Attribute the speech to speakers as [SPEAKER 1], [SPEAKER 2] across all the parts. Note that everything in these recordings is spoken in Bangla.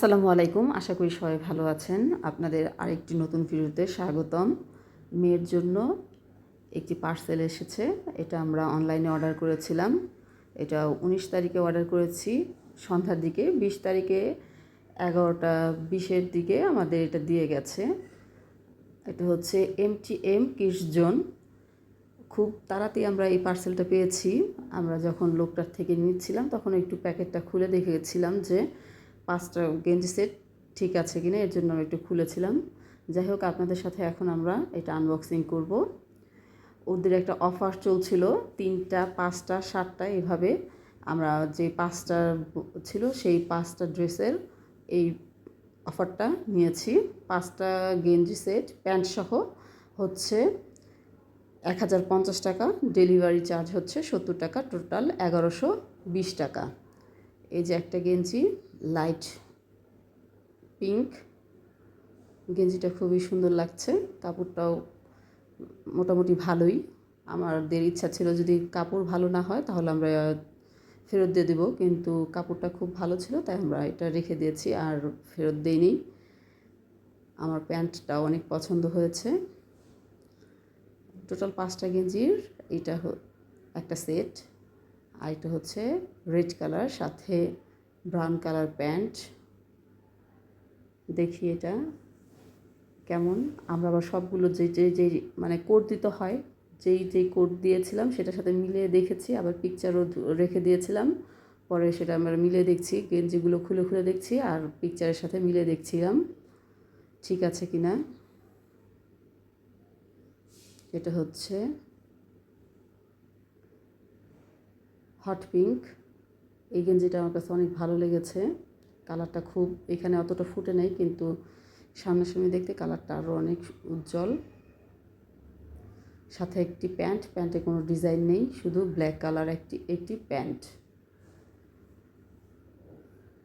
[SPEAKER 1] আসসালামু আলাইকুম। আশা করি সবাই ভালো আছেন। আপনাদের আরেকটি নতুন ভিডিওতে স্বাগতম। মেয়ের জন্য একটি পার্সেল এসেছে। এটা আমরা অনলাইনে অর্ডার করেছিলাম। এটা উনিশ তারিখে অর্ডার করেছি। সন্ধ্যার দিকে, বিশ তারিখে, এগারোটা বিশের দিকে আমাদের এটা দিয়ে গেছে। এটা হচ্ছে M T M kiss zone খুব তাড়াতাড়ি আমরা এই পার্সেলটা পেয়েছি। আমরা যখন লোকটার থেকে নিচ্ছিলাম, তখন একটু প্যাকেটটা খুলে দেখেছিলাম যে পাঁচটা গেঞ্জি সেট ঠিক আছে কিনা, এর জন্য আমি একটু খুলেছিলাম। যাই হোক, আপনাদের সাথে এখন আমরা এটা আনবক্সিং করব। ওদের একটা অফার চলছিল, তিনটা, পাঁচটা, সাতটা, এভাবে আমরা যে পাঁচটা ছিল সেই পাঁচটা ড্রেসের এই অফারটা নিয়েছি। পাঁচটা গেঞ্জি সেট, প্যান্ট সহ হচ্ছে এক হাজার পঞ্চাশ টাকা, ডেলিভারি চার্জ হচ্ছে সত্তর টাকা, টোটাল এগারোশো বিশ টাকা। এই যে একটা গেঞ্জি লাইট পিঙ্ক গেঞ্জিটা খুবই সুন্দর লাগছে, কাপড়টাও মোটামুটি ভালোই। আমাদের ইচ্ছা ছিল যদি কাপড় ভালো না হয় তাহলে আমরা ফেরত দিয়ে দেবো, কিন্তু কাপড়টা খুব ভালো ছিল, তাই আমরা এটা রেখে দিয়েছি আর ফেরত দিইনি। আমার প্যান্টটা অনেক পছন্দ হয়েছে। টোটাল পাঁচটা গেঞ্জির, এটা একটা সেট আর এটা হচ্ছে রেড কালার, সাথে ব্রাউন কালার প্যান্ট। দেখি এটা কেমন। আমরা আবার সবগুলো যে যে যে মানে কোড দিতে হয়, যেই যেই কোড দিয়েছিলাম সেটার সাথে মিলিয়ে দেখেছি, আবার পিকচারও রেখে দিয়েছিলাম। পরে সেটা আমরা মিলিয়ে দেখছি, গেঞ্জিগুলো খুলে খুলে দেখছি আর পিকচারের সাথে মিলিয়ে দেখছিলাম। ঠিক আছে কি না এটা হচ্ছে হট পিঙ্ক এই গেঞ্জিটা আমার কাছে অনেক ভালো লেগেছে কালারটা খুব, এখানে অতটা ফুটে নেই, কিন্তু সামনাসামনি দেখতে কালারটা আরও অনেক উজ্জ্বল। সাথে একটি প্যান্ট প্যান্টে কোনো ডিজাইন নেই, শুধু ব্ল্যাক কালার একটি একটি প্যান্ট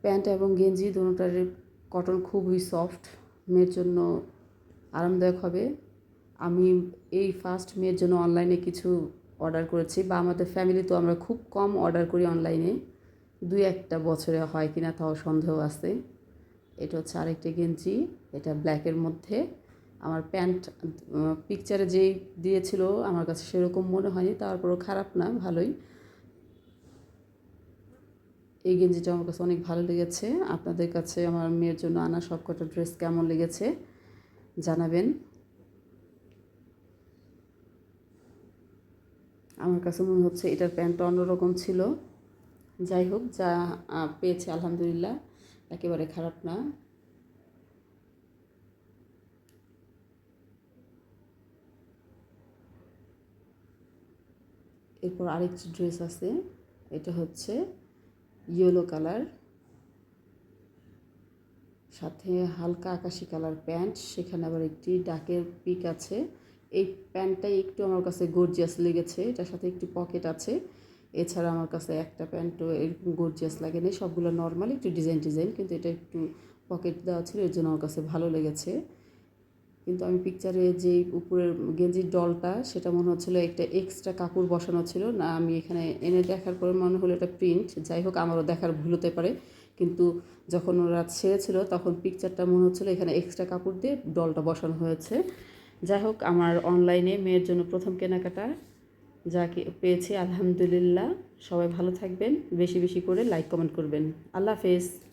[SPEAKER 1] প্যান্ট এবং গেঞ্জি দুটার কটন খুবই সফট মেয়ের জন্য আরামদায়ক হবে। আমি এই ফার্স্ট মেয়ের জন্য অনলাইনে কিছু অর্ডার করেছি বা আমাদের ফ্যামিলি তো আমরা খুব কম অর্ডার করি অনলাইনে দুই একটা বছরে হয় কি না তাও সন্দেহ আছে। এটা হচ্ছে আরেকটি গেঞ্জি, এটা ব্ল্যাকের মধ্যে। আমার প্যান্ট পিকচারে যেই দিয়েছিল, আমার কাছে সেরকম মনে হয়নি, তারপরও খারাপ না, ভালোই। এই গেঞ্জিটা আমার কাছে অনেক ভালো লেগেছে। আপনাদের কাছে, আমার মেয়ের জন্য আনা সবকটা ড্রেস কেমন লেগেছে, জানাবেন। আমার কাছে মনে হচ্ছে এটার প্যান্টটা অন্যরকম ছিল। যাই হোক, যা পেয়েছে, আলহামদুলিল্লাহ। একেবারে খারাপ না। এরপর আরেকটি ড্রেস আছে। এটা হচ্ছে ইয়েলো কালার। সাথে হালকা আকাশি কালার প্যান্ট। সেখানে আবার একটি ডাকের পিক আছে। এই প্যান্টটাই একটু আমার কাছে গর্জিয়াস লেগেছে, এটার সাথে একটু পকেট আছে। এছাড়া আমার কাছে একটা প্যান্টও এরকম গর্জিয়াস লাগে লাগেনি সবগুলো নর্মাল একটু ডিজাইন ডিজাইন কিন্তু এটা একটু পকেট দেওয়া ছিল, এর জন্য আমার কাছে ভালো লেগেছে। কিন্তু আমি পিকচারে যে উপরের গেঞ্জির ডলটা সেটা মনে হচ্ছিল একটা এক্সট্রা কাপড় বসানো ছিল। না, আমি এখানে এনে দেখার পরে মনে হলো এটা প্রিন্ট যাই হোক, আমারও দেখার ভুল হতে পারে। কিন্তু যখন ওরা ছেড়েছিল, তখন পিকচারটা মনে হচ্ছিল এখানে এক্সট্রা কাপড় দিয়ে ডলটা বসানো হয়েছে। যাই হোক, আমার অনলাইনে মেয়ের জন্য প্রথম কেনাকাটা যা পেয়েছি, আলহামদুলিল্লাহ। সবাই ভালো থাকবেন, বেশি বেশি করে লাইক কমেন্ট করবেন। আল্লাহ হাফেজ।